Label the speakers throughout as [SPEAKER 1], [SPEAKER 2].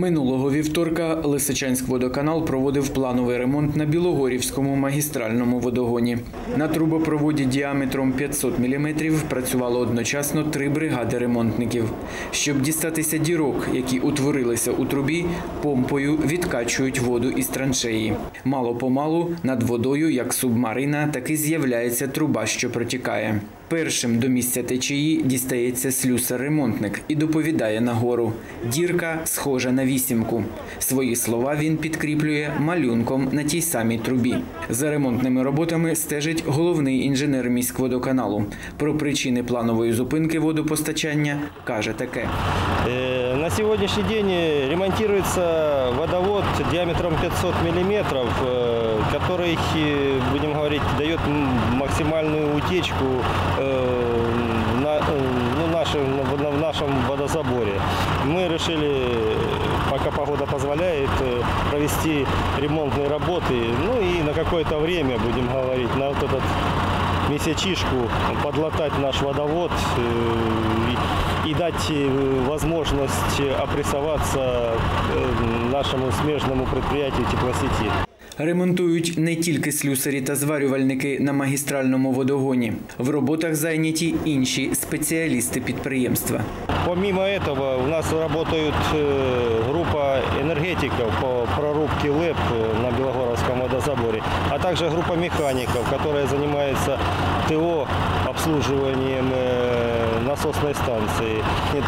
[SPEAKER 1] Минулого вівторка Лисичанськводоканал проводив плановий ремонт на Білогорівському магістральному водогоні. На трубопроводі діаметром 500 мм працювало одночасно три бригади ремонтників. Щоб дістатися дірок, які утворилися у трубі, помпою відкачують воду із траншеї. Мало-помалу над водою, як субмарина, таки з'являється труба, що протікає. Першим до місця течії дістається слюсар-ремонтник і доповідає нагору. Дірка схожа на вісімку. Свої слова він підкріплює малюнком на тій самій трубі. За ремонтними роботами стежить головний інженер міськводоканалу. Про причини планової зупинки водопостачання каже таке.
[SPEAKER 2] На сегодняшний день э, ремонтируется водовод диаметром 500 миллиметров, э, который, э, будем говорить, дает максимальную утечку ну, на- в нашем водозаборе. Мы решили, пока погода позволяет, провести ремонтные работы, ну и на какое-то время, будем говорить, на вот этот месячишку подлатать наш водовод э, и, и дать э, возможность опрессоваться э, нашему смежному предприятию теплосети.
[SPEAKER 1] Ремонтують не тільки слюсарі та зварювальники на магістральному водогоні. В роботах зайняті інші спеціалісти підприємства.
[SPEAKER 2] Помимо этого у нас работает э, группа энергетиков по прорубке ЛЭП э, на Водозаборе, а также группа механиков, которая занимается ТО обслуживанием э, насосной станции.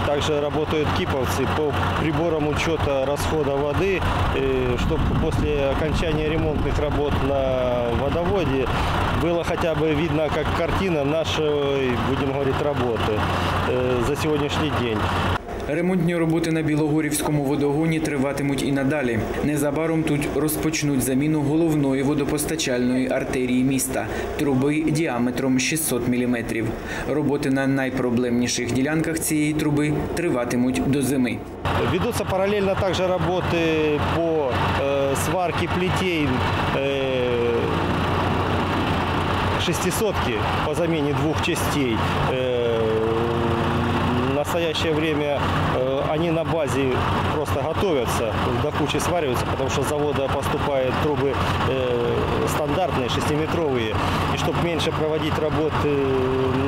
[SPEAKER 2] Также работают киповцы по приборам учета расхода воды, чтобы после окончания ремонтных работ на водоводе было хотя бы видно, как картина нашей, будем говорить, работы э, за сегодняшний день.
[SPEAKER 1] Ремонтні роботи на Білогорівському водогоні триватимуть і надалі. Незабаром тут розпочнуть заміну головної водопостачальної артерії міста труби діаметром 600 мм. Роботи на найпроблемніших ділянках цієї труби триватимуть до зими.
[SPEAKER 2] Ведутся параллельно также работы по э, сварке плетей э, шестисотки по замене двух частей. Э, настоящее время э, они на базе просто готовятся, до кучи свариваются, потому что с завода поступают трубы э, стандартные, шестиметровые. И чтобы меньше проводить работы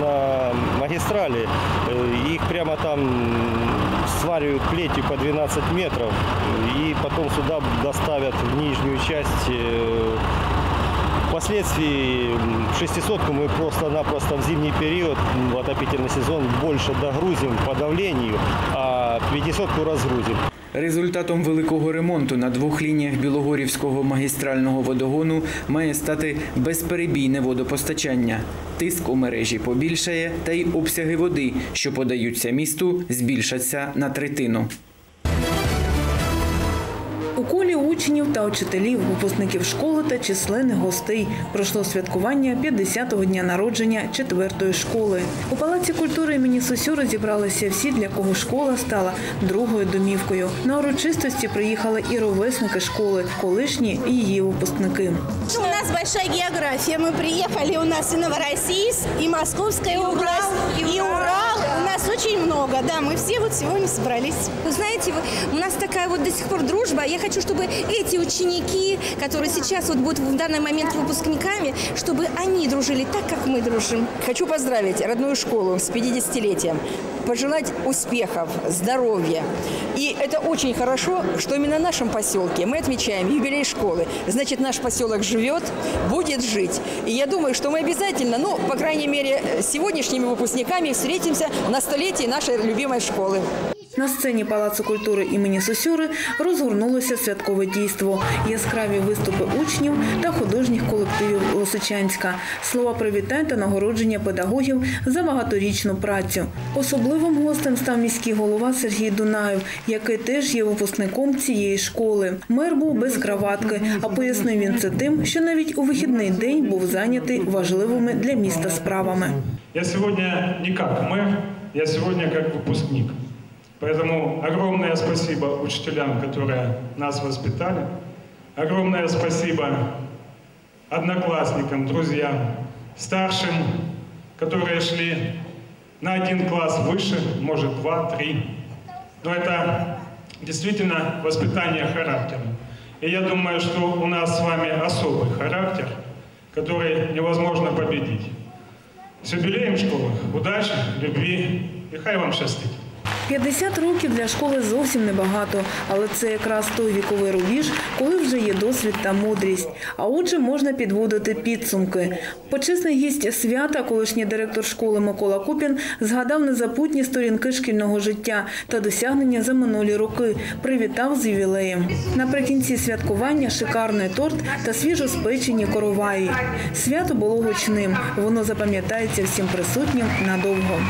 [SPEAKER 2] на магистрали, э, их прямо там сваривают плетью по 12 метров и потом сюда доставят в нижнюю часть э, Впоследствии шестисотку мы просто-напросто в зимний период, в отопительный сезон, больше догрузим по давлению, а пятисотку разгрузим.
[SPEAKER 1] Результатом великого ремонту на двох лініях Білогорівського магістрального водогону має стати безперебійне водопостачання. Тиск у мережі побільшає, та й обсяги води, що подаються місту, збільшаться на третину.
[SPEAKER 3] учнів та учителів, випускників школи та численних гостей пройшло святкування 50-го дня народження четвертої школи. У палаці культури імені Сосюри зібралися всі, для кого школа стала другою домівкою. На урочистості приїхали і ровесники школи, колишні і її випускники.
[SPEAKER 4] У нас большая география. Мы приехали, у нас и Новороссийск, и Московская область, и Урал. У нас очень много. Да, мы все вот сегодня собрались.
[SPEAKER 5] Вы знаете, вы- у нас такая вот до сих пор дружба. Я хочу, чтобы эти ученики, которые сейчас вот будут в данный момент выпускниками, чтобы они дружили так, как мы дружим.
[SPEAKER 6] Хочу поздравить родную школу с 50-летием, пожелать успехов, здоровья. И это очень хорошо, что именно в нашем поселке мы отмечаем юбилей школы. Значит, наш поселок живет, будет жить. И я думаю, что мы обязательно, ну, по крайней мере, сегодняшними выпускниками встретимся на столетии нашей любимой школы.
[SPEAKER 3] На сцені Палацу культури імені Сосюри розгорнулося святкове дійство, яскраві виступи учнів та художніх колективів Лосичанська, слова привітань та нагородження педагогів за багаторічну працю. Особливим гостем став міський голова Сергій Дунаєв, який теж є випускником цієї школи. Мер був без краватки, а пояснив він це тим, що навіть у вихідний день був зайнятий важливими для міста справами.
[SPEAKER 7] Я сегодня не мэр, я сегодня как выпускник. Поэтому огромное спасибо учителям, которые нас воспитали. Огромное спасибо одноклассникам, друзьям, старшим, которые шли на один класс выше, может два, три. Но это действительно воспитание характера. И я думаю, что у нас с вами особый характер, который невозможно победить. С юбилеем школы, удачи, любви и хай вам счастить.
[SPEAKER 3] 50 років для школи зовсім небагато, але це якраз той віковий рубіж, коли вже є досвід та мудрість. А отже, можна підводити підсумки. Почесний гість свята, колишній директор школи Микола Купін, згадав незапутні сторінки шкільного життя та досягнення за минулі роки. Привітав з ювілеєм. Наприкінці святкування шикарний торт та свіжоспечені короваї. Свято було гучним. Воно запам'ятається всім присутнім надовго.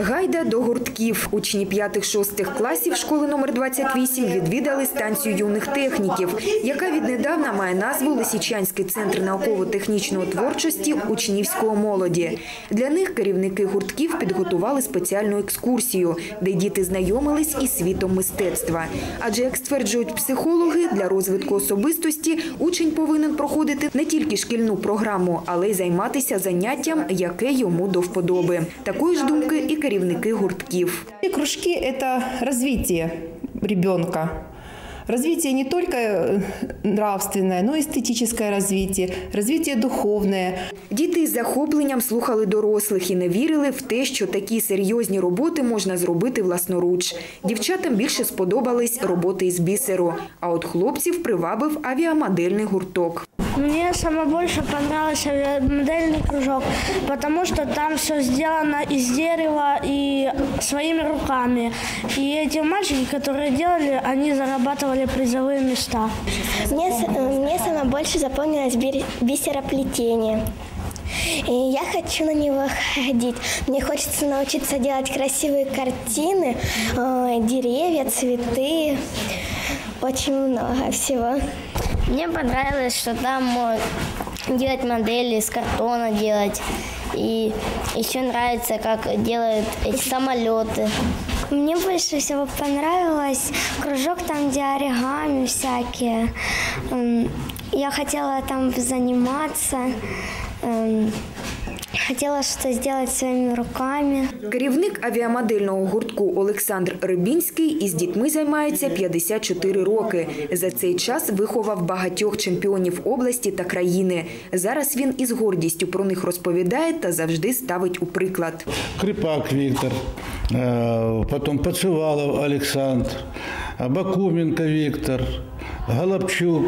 [SPEAKER 8] Гайда до гуртків. Учні 5-6 класів школи номер 28 відвідали станцію юних техніків, яка віднедавна має назву Лисичанський центр науково-технічної творчості учнівської молоді. Для них керівники гуртків підготували спеціальну екскурсію, де діти знайомились із світом мистецтва. Адже, як стверджують психологи, для розвитку особистості учень повинен проходити не тільки шкільну програму, але й займатися заняттям, яке йому до вподоби. Такої ж думки і керівники гуртків.
[SPEAKER 9] И кружки – это развитие ребенка. Развитие не только э, нравственное, но и эстетическое развитие, развитие духовное.
[SPEAKER 8] Діти з захопленням слухали дорослих і не вірили в те, що такі серйозні роботи можна зробити власноруч. Дівчатам більше сподобались роботи із бісеру, а от хлопців привабив авіамодельний гурток.
[SPEAKER 10] Мне самое больше понравился модельный кружок, потому что там все сделано из дерева и своими руками. И эти мальчики, которые делали, они зарабатывали призовые места.
[SPEAKER 11] Мне, э, мне самое больше запомнилось бисероплетение. И я хочу на него ходить. Мне хочется научиться делать красивые картины, э, деревья, цветы, очень много всего.
[SPEAKER 10] Мне понравилось, что там делать модели, из картона делать. И еще нравится, как делают эти самолеты.
[SPEAKER 11] Мне больше всего понравилось кружок там, где оригами всякие. М, Я хотела там заниматься. М, Хотела что-то сделать руками.
[SPEAKER 8] Керівник авіамодельного гуртку Олександр Рибінський із дітьми займається 54 роки. За цей час виховав багатьох чемпіонів області та країни. Зараз він із гордістю про них розповідає та завжди ставить у приклад.
[SPEAKER 12] Крипак Виктор, э, потом Подшивалов Александр, Бакуменко Виктор, Голобчук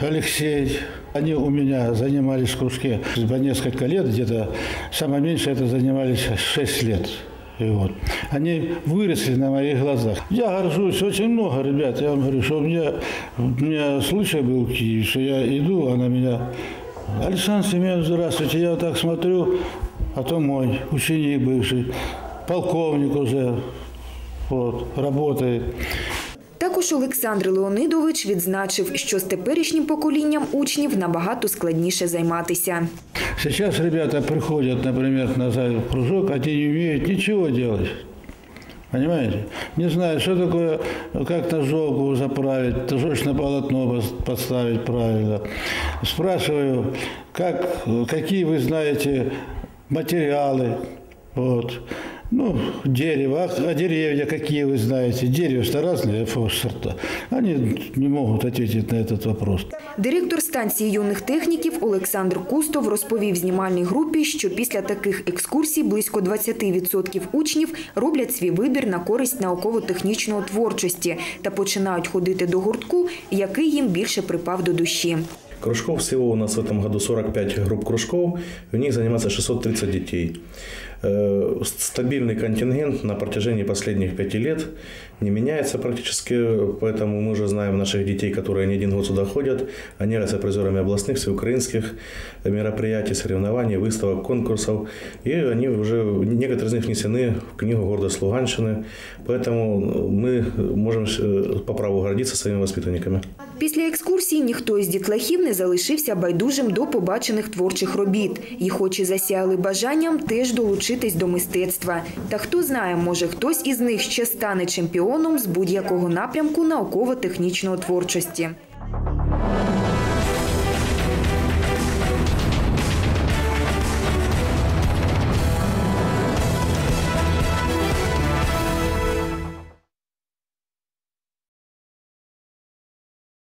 [SPEAKER 12] Алексей. Они у меня занимались в кружке по несколько лет, где-то самое меньше это занимались 6 лет. И вот. Они выросли на моих глазах. Я горжусь, очень много ребят. Я вам говорю, что у меня, у меня случай был в Киеве, что я иду, а на меня Александр Семенович, здравствуйте. Я вот так смотрю, а то мой ученик бывший, полковник уже вот, работает.
[SPEAKER 8] Також Олександр Леонидович відзначив, що з теперішнім поколінням учнів набагато складніше займатися.
[SPEAKER 12] Сейчас ребята приходят, например, на кружок, они не умеют ничего делать. Понимаете? Не знают, что такое, как ножовку заправить, ножовочное полотно подставить правильно. Спрашиваю, как, какие вы знаете материалы. Вот. Ну, дерево, а, а деревья какие вы знаете? Деревья разные сорта. Они не могут ответить на этот вопрос.
[SPEAKER 8] Директор станції юних техніків Олександр Кустов розповів знімальній групі, що після таких екскурсій близько 20% учнів роблять свій вибір на користь науково-технічної творчості та починають ходити до гуртку, який їм більше припав до душі.
[SPEAKER 13] Кружков всего у нас в этом году 45 групп кружков, в них занимается 630 детей. Э, Стабильный контингент на протяжении последних пяти лет не меняется практически, поэтому мы уже знаем наших детей, которые не один год сюда ходят. Они являются призерами областных, всеукраинских мероприятий, соревнований, выставок, конкурсов. И они уже, некоторые из них внесены в книгу «Гордость Луганщины». Поэтому мы можем э, по праву гордиться своими воспитанниками.
[SPEAKER 8] Після екскурсії ніхто із дітлахів не залишився байдужим до побачених творчих робіт. І хоч і засяяли бажанням теж долучитись до мистецтва. Та хто знає, може хтось із них ще стане чемпіоном з будь-якого напрямку науково-технічної творчості.